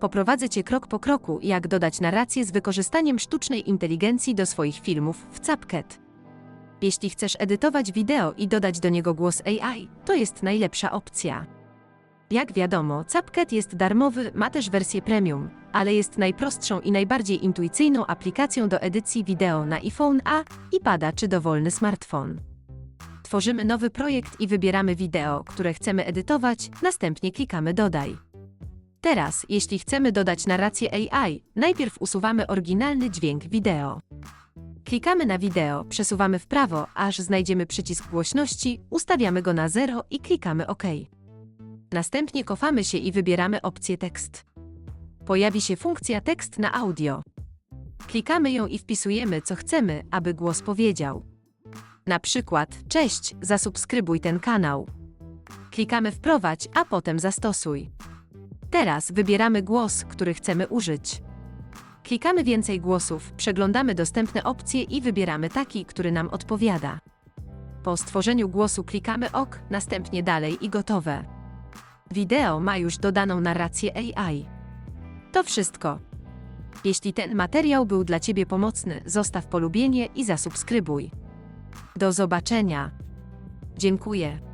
Poprowadzę Cię krok po kroku, jak dodać narrację z wykorzystaniem sztucznej inteligencji do swoich filmów w CapCut. Jeśli chcesz edytować wideo i dodać do niego głos AI, to jest najlepsza opcja. Jak wiadomo, CapCut jest darmowy, ma też wersję premium, ale jest najprostszą i najbardziej intuicyjną aplikacją do edycji wideo na iPhone A, iPada czy dowolny smartfon. Tworzymy nowy projekt i wybieramy wideo, które chcemy edytować, następnie klikamy Dodaj. Teraz, jeśli chcemy dodać narrację AI, najpierw usuwamy oryginalny dźwięk wideo. Klikamy na wideo, przesuwamy w prawo, aż znajdziemy przycisk głośności, ustawiamy go na 0 i klikamy OK. Następnie cofamy się i wybieramy opcję tekst. Pojawi się funkcja tekst na audio. Klikamy ją i wpisujemy, co chcemy, aby głos powiedział. Na przykład, cześć, zasubskrybuj ten kanał. Klikamy wprowadź, a potem zastosuj. Teraz wybieramy głos, który chcemy użyć. Klikamy więcej głosów, przeglądamy dostępne opcje i wybieramy taki, który nam odpowiada. Po stworzeniu głosu klikamy OK, następnie dalej i gotowe. Wideo ma już dodaną narrację AI. To wszystko. Jeśli ten materiał był dla Ciebie pomocny, zostaw polubienie i zasubskrybuj. Do zobaczenia. Dziękuję.